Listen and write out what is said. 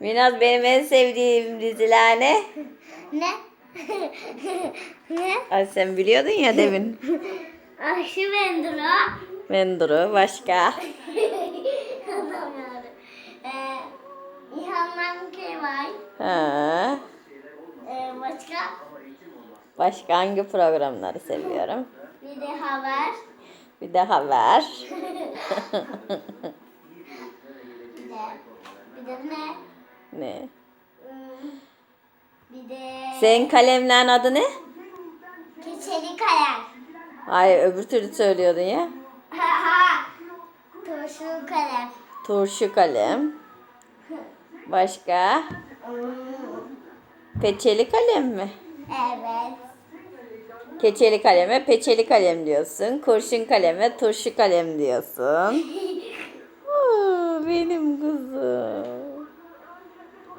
Minaz benim en sevdiğim diziler ne? Ne? ne? Ay sen biliyordun ya demin. Aşı Vendra. Menduru başka. Anlamıyorum. Ee, İlhan'dan Kemal. Ha. Ee, başka? Başka hangi programları seviyorum? Bir de haber. Bir de haber. Bir de, bir de ne? Ne? Hmm, Bir de Senin kalemlerin adı ne? keçeli kalem. Hayır öbür türlü söylüyordun ya. Turşu kalem. Turşu kalem. Başka? Peçeli kalem mi? Evet. Keçeli kaleme peçeli kalem diyorsun. Kurşun kaleme turşu kalem diyorsun.